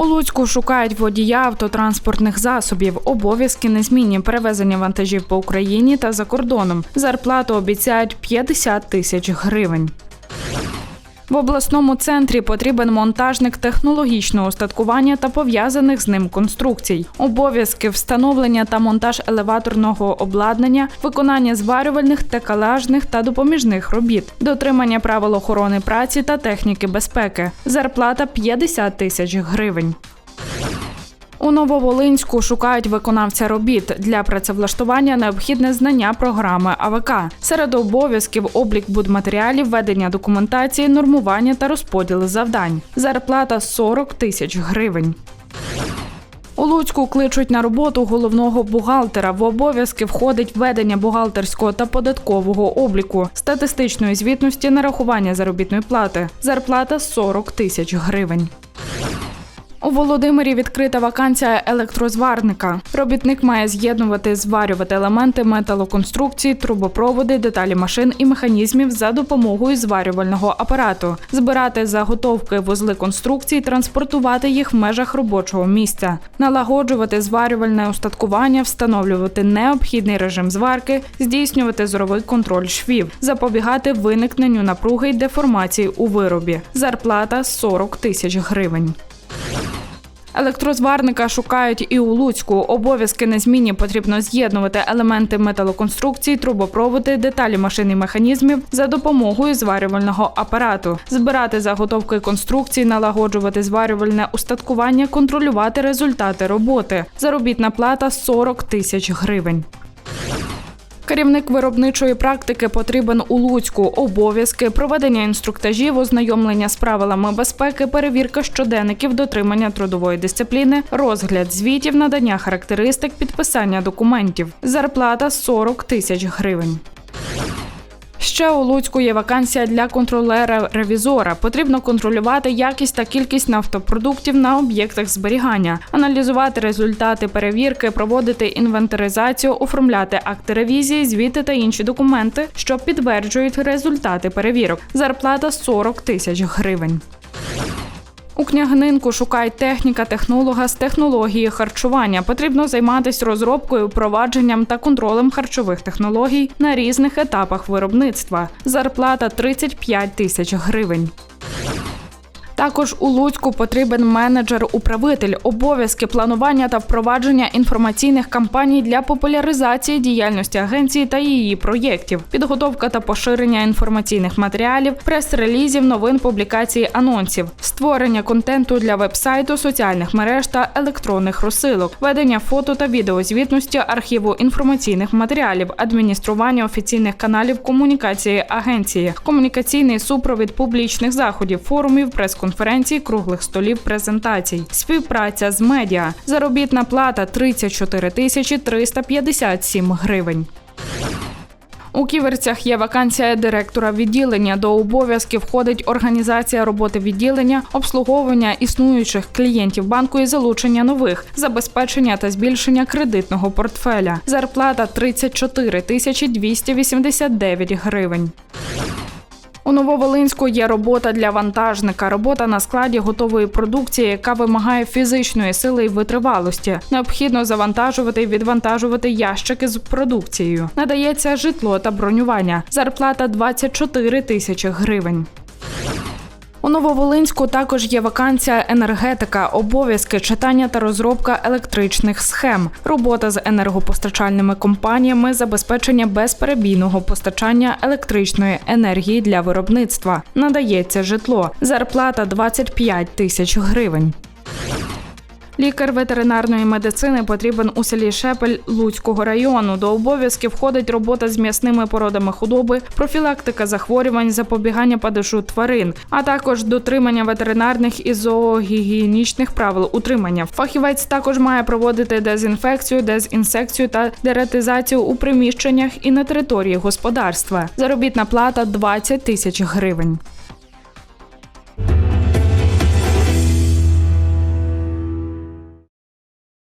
У Луцьку шукають водія автотранспортних засобів. Обов'язки незмінні перевезення вантажів по Україні та за кордоном. Зарплату обіцяють 50 тисяч гривень. В обласному центрі потрібен монтажник технологічного устаткування та пов'язаних з ним конструкцій, обов'язки встановлення та монтаж елеваторного обладнання, виконання зварювальних, текалажних та допоміжних робіт, дотримання правил охорони праці та техніки безпеки. Зарплата 50 тисяч гривень. У Нововолинську шукають виконавця робіт для працевлаштування необхідне знання програми АВК. Серед обов'язків облік будматеріалів, ведення документації, нормування та розподіл завдань. Зарплата 40 тисяч гривень. У Луцьку кличуть на роботу головного бухгалтера. В обов'язки входить ведення бухгалтерського та податкового обліку, статистичної звітності, нарахування заробітної плати. Зарплата 40 тисяч гривень. У Володимирі відкрита вакансія електрозварника. Робітник має з'єднувати, зварювати елементи металоконструкції, трубопроводи, деталі машин і механізмів за допомогою зварювального апарату, збирати заготовки вузли конструкції, транспортувати їх в межах робочого місця, налагоджувати зварювальне устаткування, встановлювати необхідний режим зварки, здійснювати зоровий контроль швів, запобігати виникненню напруги й деформації у виробі. Зарплата 40 тисяч гривень. Електрозварника шукають і у Луцьку. Обов'язки незмінні потрібно з'єднувати елементи металоконструкції, трубопроводи, деталі машин і механізмів за допомогою зварювального апарату, збирати заготовки конструкцій, налагоджувати зварювальне устаткування, контролювати результати роботи. Заробітна плата 40 тисяч гривень. Керівник виробничої практики потрібен у Луцьку. Обов'язки проведення інструктажів, ознайомлення з правилами безпеки, перевірка щоденників, дотримання трудової дисципліни, розгляд звітів, надання характеристик, підписання документів. Зарплата 40 тисяч гривень. Ще у Луцьку є вакансія для контролера-ревізора. Потрібно контролювати якість та кількість нафтопродуктів на об'єктах зберігання, аналізувати результати перевірки, проводити інвентаризацію, оформляти акти ревізії, звіти та інші документи, що підтверджують результати перевірок. Зарплата 40 тисяч гривень. У княгнинку шукають техніка, технолога з технології харчування. Потрібно займатися розробкою, впровадженням та контролем харчових технологій на різних етапах виробництва. Зарплата 35 тисяч гривень. Також у Луцьку потрібен менеджер-управитель, обов'язки планування та впровадження інформаційних кампаній для популяризації діяльності агенції та її проєктів, підготовка та поширення інформаційних матеріалів, прес-релізів, новин, публікації анонсів, створення контенту для вебсайту, соціальних мереж та електронних розсилок, ведення фото та відеозвітності, архіву інформаційних матеріалів, адміністрування офіційних каналів комунікації агенції, комунікаційний супровід публічних заходів, форумів, прес-конференцій, круглих столів, презентацій, співпраця з медіа, заробітна плата 34 тисячі 357 гривень. У ківерцях є вакансія директора відділення. До обов'язків входить організація роботи відділення, обслуговування існуючих клієнтів банку і залучення нових, забезпечення та збільшення кредитного портфеля. Зарплата 34 тисячі 289 гривень. У Нововолинську є робота для вантажника. Робота на складі готової продукції, яка вимагає фізичної сили і витривалості. Необхідно завантажувати і відвантажувати ящики з продукцією. Надається житло та бронювання. Зарплата 24 тисячі гривень. Нововолинську також є вакансія енергетика, обов'язки читання та розробка електричних схем, робота з енергопостачальними компаніями, забезпечення безперебійного постачання електричної енергії для виробництва. Надається житло. Зарплата 25 тисяч гривень. Лікар ветеринарної медицини потрібен у селі Шепель Луцького району. До обов'язків входить робота з м'ясними породами худоби, профілактика захворювань, запобігання падежу тварин, а також дотримання ветеринарних і зоогігієнічних правил утримання. Фахівець також має проводити дезінфекцію, дезінсекцію та дератизацію у приміщеннях і на території господарства. Заробітна плата 20 тисяч гривень.